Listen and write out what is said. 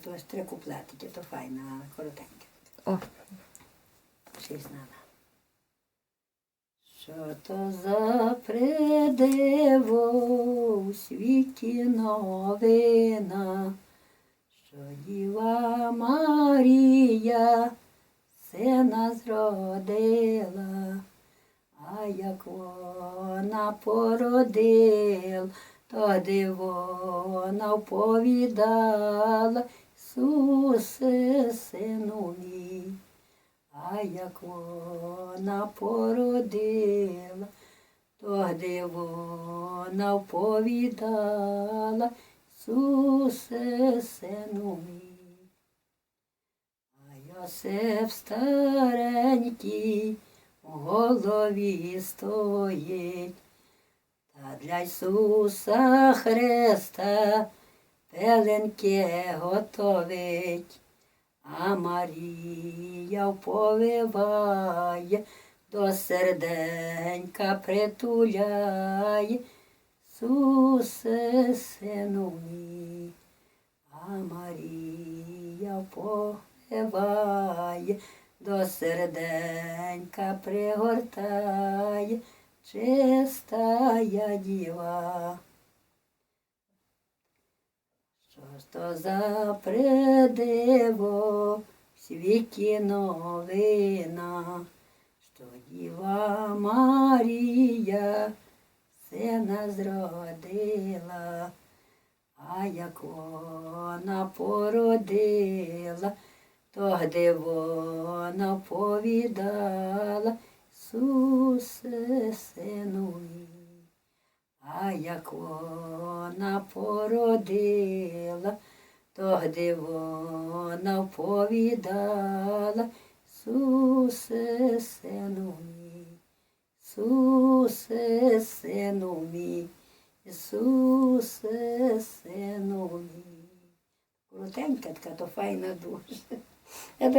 то ось три куплетики, то файно, але коротеньке. О, Щось надо. Що то за придиво у світі новина, що Діва Марія сина зродила, а як вона породила, то вона вповідала, Ісусе, сину мій. А як вона породила, тоді вона вповідала, Ісусе, сину мій. А Йосиф старенький у голові стоїть, та для Ісуса Христа пеленки готовить. А Марія вповиває, до серденька притуляє, Сусе, сину мій. А Марія вповиває, до серденька пригортає, чистая діва. Що ж то за придиво в світі новина, що Діва Марія сина зродила, а як вона породила, тоді вона повідала, Ісусе, сину як вона породила, тоді вона вповідала, Ісусе, сину мій, Ісусе, сину мій, Ісусе, сину мій. Коротенька така, то файна дуже.